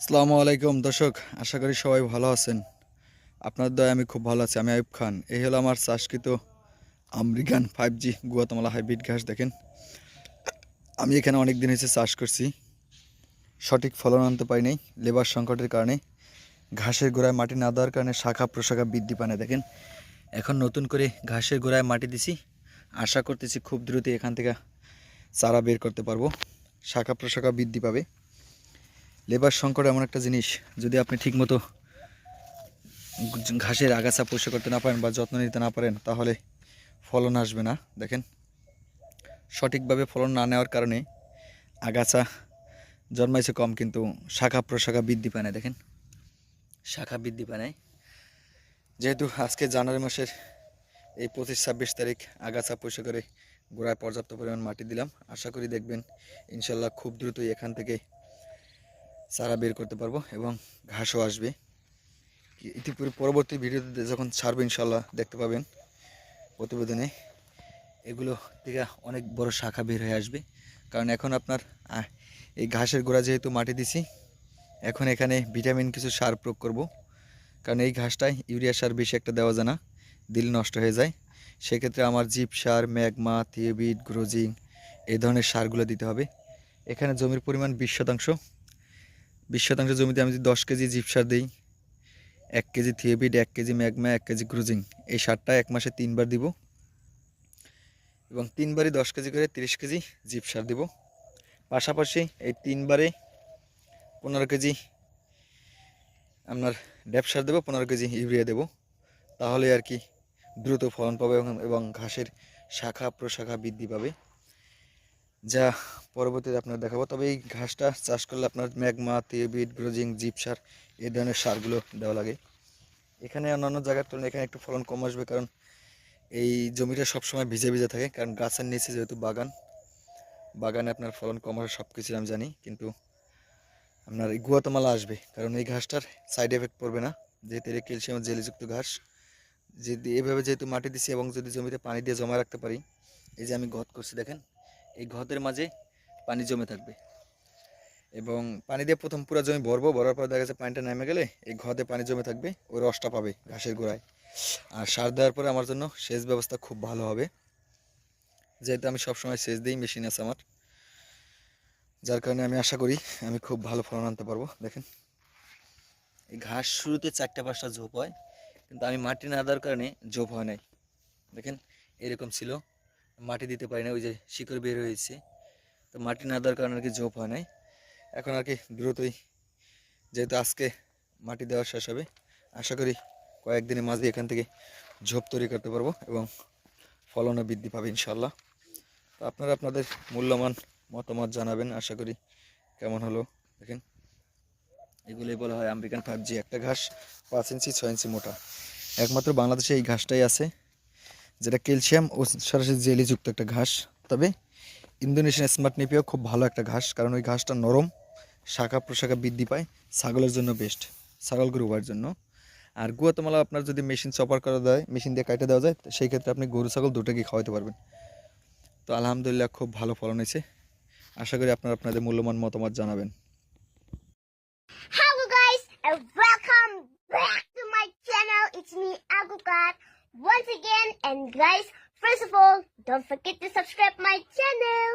আসসালামু আলাইকুম, দর্শক, আশা করি সবাই ভালো আছেন। আপনার দয় আমি খুব ভালো আছি, আমি আয়ুব খান। এই হলো আমার চাষকৃত American five G Guatemala hybrid ঘাস, দেখেন। আমি এখানে অনেক দিন হয়েছে চাষ করছি। সঠিক ফলন আনতে পারিনি লেবার সংকটের কারণে। ঘাসের গোড়ায় মাটি না দেওয়ার কারণে শাখা প্রশাখা বৃদ্ধি পানে দেখেন। এখন নতুন করে ঘাসের গোড়ায় মাটি দিছি। আশা করতেছি খুব দ্রুত এখান থেকে চারা বের করতে পারব। শাখা প্রশাখা বৃদ্ধি পাবে। লেবার সংকট এমন একটা জিনিস, যদি আপনি ঠিকমতো ঘাসের আগাছা পরিষ্কার করতে না পারেন বা যত্ন নিতে না পারেন, তাহলে ফলন আসবে না। দেখেন, সঠিকভাবে ফলন না নেওয়ার কারণে আগাছা জন্মাইছে কম, কিন্তু শাখা প্রশাখা বৃদ্ধি পায় না। দেখেন, শাখা বৃদ্ধি পায় নাই। যেহেতু আজকে জানুয়ারি মাসের এই পঁচিশ ছাব্বিশ তারিখ, আগাছা পরিষ্কার করে গোড়ায় পর্যাপ্ত পরিমাণ মাটি দিলাম। আশা করি দেখবেন, ইনশাল্লাহ খুব দ্রুতই এখান থেকে চারা বের করতে পারব এবং ঘাসও আসবে। ইতিপূর্বে পরবর্তী ভিডিওতে যখন ছাড়বে ইনশাল্লাহ দেখতে পাবেন প্রতিবেদনে। এগুলো থেকে অনেক বড় শাখা বের হয়ে আসবে। কারণ এখন আপনার এই ঘাসের গোড়া যেহেতু মাটি দিছি, এখন এখানে ভিটামিন কিছু সার প্রয়োগ করব। কারণ এই ঘাসটায় ইউরিয়া সার বেশি একটা দেওয়া যায় না, দিল নষ্ট হয়ে যায়। সেক্ষেত্রে আমার জিপ সার, ম্যাগমা থিয়েবিট গ্রোজিং এই ধরনের সারগুলো দিতে হবে। এখানে জমির পরিমাণ বিশ শতাংশ। বিশ শতাংশ জমিতে আমি যদি দশ কেজি জিপ সার দিই, এক কেজি থিয়েবিড এক কেজি ম্যাগমা, এক কেজি ক্রুজিং, এই সারটা এক মাসে তিনবার দিব এবং তিনবারই দশ কেজি করে তিরিশ কেজি জিপ সার দিব। পাশাপাশি এই তিনবারে পনেরো কেজি আপনার ড্যাপ সার দেবো, পনেরো কেজি ইউরিয়া দেবো। তাহলে আর কি দ্রুত ফলন পাবে এবং ঘাসের শাখা প্রশাখা বৃদ্ধি পাবে। যা পরবর্তীতে আপনার দেখাবো। তবে এই ঘাসটা চাষ করলে আপনার ম্যাগমা, তেবিট গ্রোজিং জিপ সার এই ধরনের সারগুলো দেওয়া লাগে। এখানে অন্যান্য জায়গার তুলনায় এখানে একটু ফলন কম আসবে কারণ এই জমিটা সবসময় ভিজে ভিজে থাকে। কারণ গাছের নিচে যেহেতু বাগান, বাগানে আপনার ফলন কম আসে সব কিছু আমি জানি। কিন্তু আপনার এই গুয়াতমালা আসবে। কারণ এই ঘাসটার সাইড এফেক্ট পড়বে না। যেহেতু এটা ক্যালসিয়াম জেলিযুক্ত ঘাস, যদি এভাবে যেহেতু মাটি দিছি এবং যদি জমিতে পানি দিয়ে জমা রাখতে পারি, এই যে আমি গত করছি দেখেন এই ঘতের মাঝে পানি জমে থাকবে। এবং পানি দিয়ে প্রথম পুরো জমি ভরবো, ভরার পর দেখা যাচ্ছে পানিটা নেমে গেলে এই ঘতে পানি জমে থাকবে ওই রসটা পাবে ঘাসের গোড়ায়। আর সার দেওয়ার পরে আমার জন্য সেচ ব্যবস্থা খুব ভালো হবে। যেহেতু আমি সবসময় সেচ দিই, মেশিন আছে আমার। যার কারণে আমি আশা করি আমি খুব ভালো ফলন আনতে পারব। দেখেন, এই ঘাস শুরুতে চারটা পাঁচটা ঝোপ হয়, কিন্তু আমি মাটি না দেওয়ার কারণে ঝোপ হয় নাই। দেখেন, এরকম ছিল। মাটি দিতে পারি না ওই যে শিকড় বের হয়েছে। তো মাটি না দেওয়ার কারণে আর কি ঝোপ হয় নাই। এখন আর কি দ্রুতই, যেহেতু আজকে মাটি দেওয়া শেষ হবে, আশা করি কয়েকদিনের মাঝে এখান থেকে ঝোপ তৈরি করতে পারব এবং ফলনও বৃদ্ধি পাবে ইনশাল্লাহ তো আপনারা আপনাদের মূল্যবান মতামত জানাবেন, আশা করি কেমন হলো দেখেন। এগুলোই বলা হয় আমেরিকান ফাইভ জি একটা ঘাস পাঁচ ইঞ্চি, ছয় ইঞ্চি মোটা। একমাত্র বাংলাদেশে এই ঘাসটাই আছে। যেটা ক্যালসিয়াম ও সরাসরি জেলিযুক্ত একটা ঘাস। তবে ইন্দোনেশিয়ান স্মার্ট নেপিও খুব ভালো একটা ঘাস, কারণ ওই ঘাসটা নরম, শাখা প্রশাখা বৃদ্ধি পায়, ছাগলের জন্য বেস্ট ছাগল গরু হওয়ার জন্য। আর গুয়াতমালা আপনার যদি মেশিন চপার করা দেয় মেশিন দিয়ে কাটে দেওয়া যায় সেই ক্ষেত্রে আপনি গরু, ছাগল দুটোকেই খাওয়াতে পারবেন। তো আলহামদুলিল্লাহ খুব ভালো ফলন হয়েছে। আশা করি আপনারা আপনাদের মূল্যবান মতামত জানাবেন। Hello guys, and welcome back to my channel. It's me Agukat once again. And guys, first of all, don't forget to subscribe my channel.